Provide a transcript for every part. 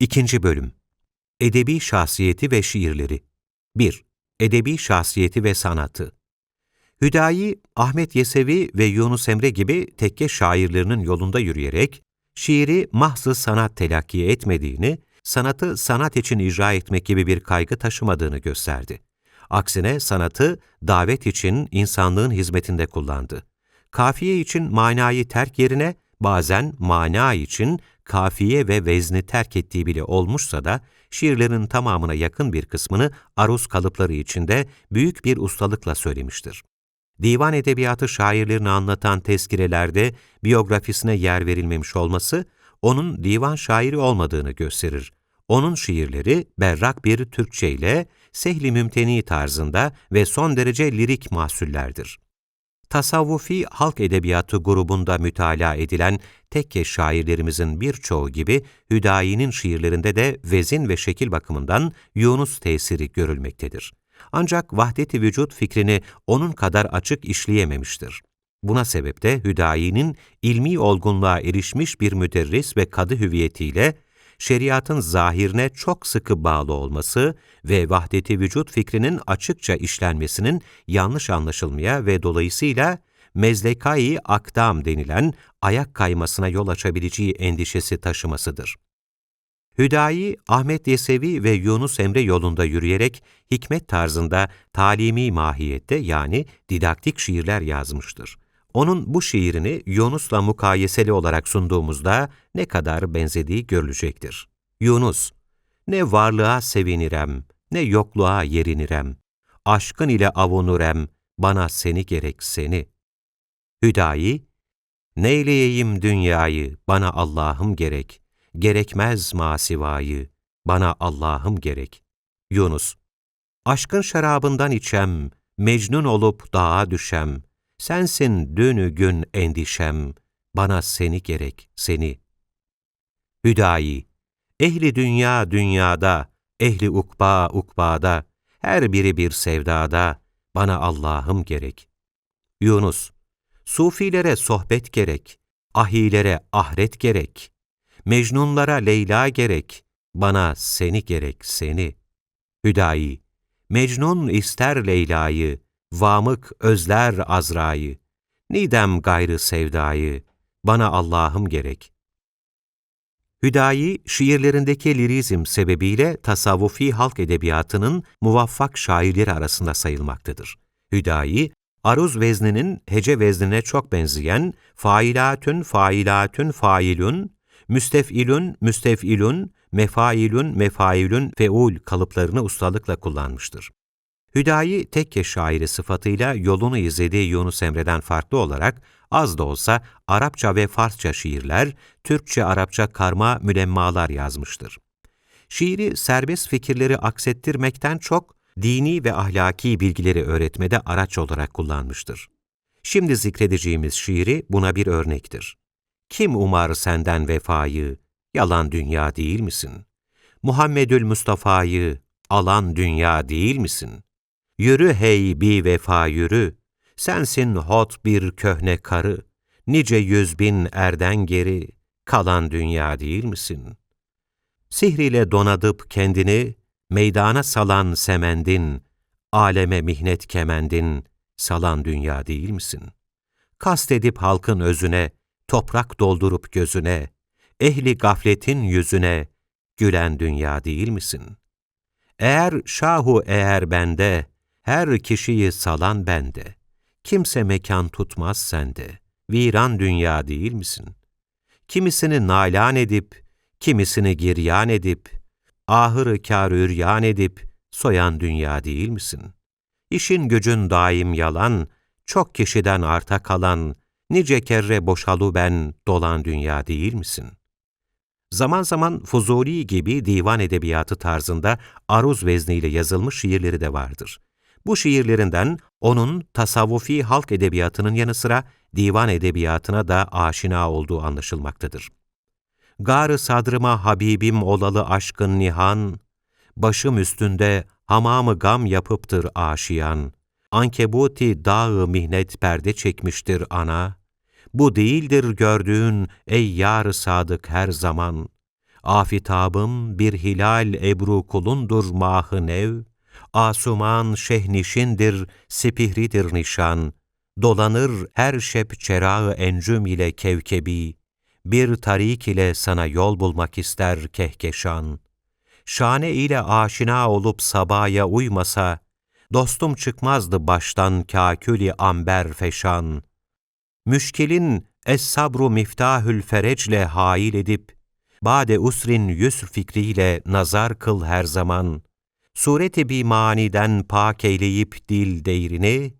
İkinci Bölüm Edebi Şahsiyeti ve Şiirleri 1. Edebi Şahsiyeti ve Sanatı Hüdayi, Ahmet Yesevi ve Yunus Emre gibi tekke şairlerinin yolunda yürüyerek, şiiri mahzı sanat telakki etmediğini, sanatı sanat için icra etmek gibi bir kaygı taşımadığını gösterdi. Aksine sanatı davet için insanlığın hizmetinde kullandı. Kafiye için manayı terk yerine bazen mana için kafiye ve vezni terk ettiği bile olmuşsa da şiirlerin tamamına yakın bir kısmını aruz kalıpları içinde büyük bir ustalıkla söylemiştir. Divan edebiyatı şairlerini anlatan tezkirelerde biyografisine yer verilmemiş olması, onun divan şairi olmadığını gösterir. Onun şiirleri berrak bir Türkçe ile sehli mümteni tarzında ve son derece lirik mahsullerdir. Tasavvufi halk edebiyatı grubunda mütalaa edilen tekke şairlerimizin birçoğu gibi Hüdayi'nin şiirlerinde de vezin ve şekil bakımından Yunus tesiri görülmektedir. Ancak vahdet-i vücut fikrini onun kadar açık işleyememiştir. Buna sebep de Hüdayi'nin ilmi olgunluğa erişmiş bir müderris ve kadı hüviyetiyle şeriatın zahirine çok sıkı bağlı olması ve vahdeti vücut fikrinin açıkça işlenmesinin yanlış anlaşılmaya ve dolayısıyla mezlekai akdam denilen ayak kaymasına yol açabileceği endişesi taşımasıdır. Hüdayi, Ahmet Yesevi ve Yunus Emre yolunda yürüyerek hikmet tarzında talimi mahiyette yani didaktik şiirler yazmıştır. Onun bu şiirini Yunus'la mukayeseli olarak sunduğumuzda ne kadar benzediği görülecektir. Yunus, ne varlığa sevinirem, ne yokluğa yerinirem. Aşkın ile avunurem, bana seni gerek seni. Hüdayi, neyleyeyim dünyayı, bana Allah'ım gerek. Gerekmez masivayı, bana Allah'ım gerek. Yunus, aşkın şarabından içem, mecnun olup dağa düşem, Sensin dünü gün endişem, bana seni gerek, seni. Hüdayi, ehli dünya dünyada, ehli ukba ukbada, her biri bir sevdada, bana Allah'ım gerek. Yunus, sufilere sohbet gerek, ahilere ahret gerek, mecnunlara Leyla gerek, bana seni gerek, seni. Hüdayi, Mecnun ister Leyla'yı, Vamık özler Azra'yı, nidem gayrı sevdayı, bana Allah'ım gerek. Hüdayi, şiirlerindeki lirizm sebebiyle tasavvufi halk edebiyatının muvaffak şairleri arasında sayılmaktadır. Hüdayi, aruz vezninin hece veznine çok benzeyen failatün, failatün, failün, müstefilün, müstefilün, mefailün, mefailün, feul kalıplarını ustalıkla kullanmıştır. Hüdayi tekke şairi sıfatıyla yolunu izlediği Yunus Emre'den farklı olarak az da olsa Arapça ve Farsça şiirler, Türkçe-Arapça karma mülemmalar yazmıştır. Şiiri serbest fikirleri aksettirmekten çok dini ve ahlaki bilgileri öğretmede araç olarak kullanmıştır. Şimdi zikredeceğimiz şiiri buna bir örnektir. Kim umar senden vefayı, yalan dünya değil misin? Muhammedül Mustafa'yı, alan dünya değil misin? Yürü hey bi vefa yürü, sensin hot bir köhne karı, nice yüz bin erden geri, kalan dünya değil misin? Sihriyle donadıp kendini, meydana salan semendin, aleme mihnet kemendin, salan dünya değil misin? Kast edip halkın özüne, toprak doldurup gözüne, ehli gafletin yüzüne, gülen dünya değil misin? Eğer şahu eğer bende, her kişiyi salan bende. Kimse mekan tutmaz sende. Viran dünya değil misin? Kimisini nalan edip, kimisini giryan edip, ahırı kâr üryan edip, soyan dünya değil misin? İşin gücün daim yalan, çok kişiden arta kalan, nice kerre boşalu ben dolan dünya değil misin? Zaman zaman Fuzuli gibi divan edebiyatı tarzında aruz vezniyle yazılmış şiirleri de vardır. Bu şiirlerinden onun tasavvufi halk edebiyatının yanı sıra divan edebiyatına da aşina olduğu anlaşılmaktadır. Gar-ı sadrıma Habibim olalı aşkın nihan, başım üstünde hamamı gam yapıptır aşiyan, ankebuti dağı mihnet perde çekmiştir ana, bu değildir gördüğün ey yar sadık her zaman, Afitabım bir hilal ebru kulundur mahı nev, Asuman şehnişindir, sipihridir nişan, Dolanır her şep çerağı encüm ile kevkebi, Bir tarik ile sana yol bulmak ister kehkeşan. Şane ile aşina olup sabaya uymasa, Dostum çıkmazdı baştan kâkülü amber feşan. Müşkilin es-sabru miftahül ferecle hail edip, Bade usrin yusr fikriyle nazar kıl her zaman. Sureti bir maniden pak eyleyip dil değrini,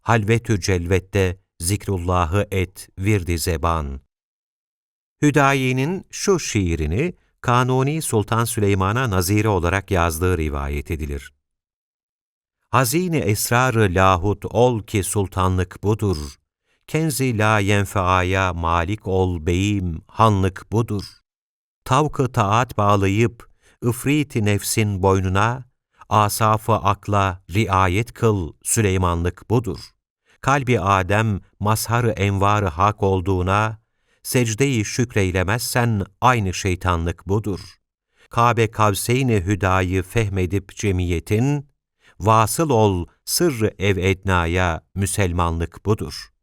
Halvetü celvette zikrullahı et virdi zeban. Hüdayi'nin şu şiirini Kanuni Sultan Süleyman'a nazire olarak yazdığı rivayet edilir. Hazine esrarı lahut ol ki sultanlık budur. Kenzi la yenfeaya malik ol beyim, hanlık budur. Tavkı taat bağlayıp, ıfriti nefsin boynuna, asafı akla riayet kıl, Süleymanlık budur. Kalbi Adem, mazhar envarı hak olduğuna, secde-i şükreylemezsen aynı şeytanlık budur. Kabe kavseyni hüdayı fehmedip cemiyetin, vasıl ol sırrı ev ednaya, Müselmanlık budur.